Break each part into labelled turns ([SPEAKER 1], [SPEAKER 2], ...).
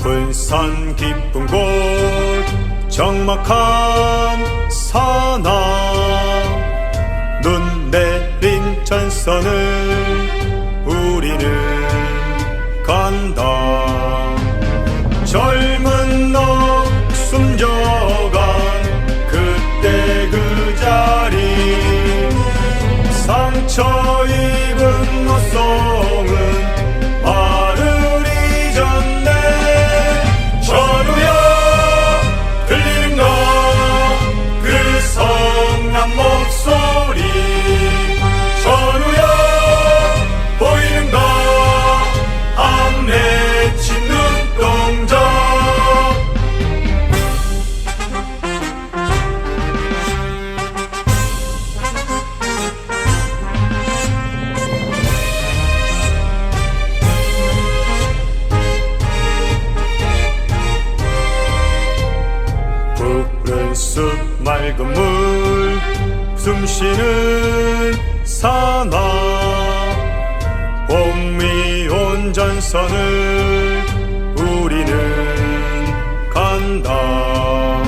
[SPEAKER 1] 높은 산 깊은 곳 적막한 산악 눈 내린 전선을 우리는 간다. 젊은 너 숨져간 그때 그 자리 상처 입은 노송은 푸른 숲 맑은 물 숨쉬는 산악 봄이 온 전선을 우리는 간다.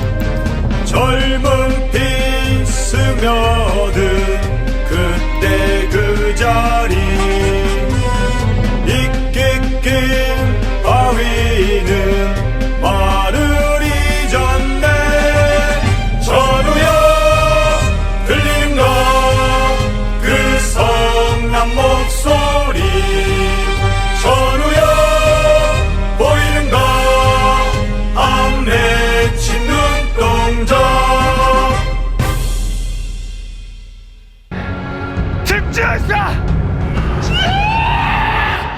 [SPEAKER 1] 젊은 피 스며든 그때 그 자리
[SPEAKER 2] 你接下。